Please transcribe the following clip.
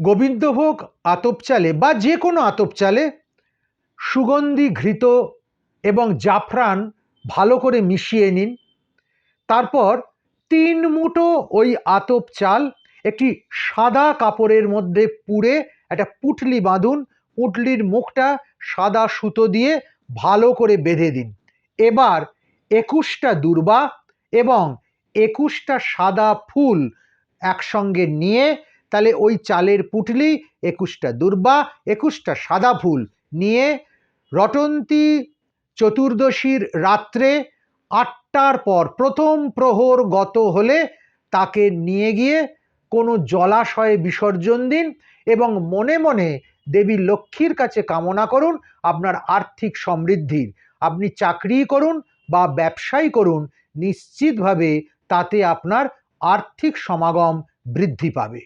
গোবিন্দভোগ আতপ চালে বা যে কোনো আতপ চালে সুগন্ধি ঘৃত এবং জাফরান ভালো করে মিশিয়ে নিন। তারপর তিন মুঠো ওই আতপ চাল একটি সাদা কাপড়ের মধ্যে পুড়ে একটা পুটলি বাঁধুন। পুটলির মুখটা সাদা সুতো দিয়ে ভালো করে বেঁধে দিন। এবার একুশটা দুর্বা এবং একুশটা সাদা ফুল একসঙ্গে নিয়ে তাহলে ওই চালের পুটলি একুশটা দুর্বা, একুশটা সাদা ফুল নিয়ে রটন্তী চতুর্দশীর রাত্রে আটটার পর প্রথম প্রহর গত হলে তাকে নিয়ে গিয়ে কোনো জলাশয়ে বিসর্জন দিন এবং মনে মনে দেবী লক্ষ্মীর কাছে কামনা করুন আপনার আর্থিক সমৃদ্ধির। আপনি চাকরি করুন বা ব্যবসাই করুন, নিশ্চিতভাবে তাতে আপনার আর্থিক সমাগম বৃদ্ধি পাবে।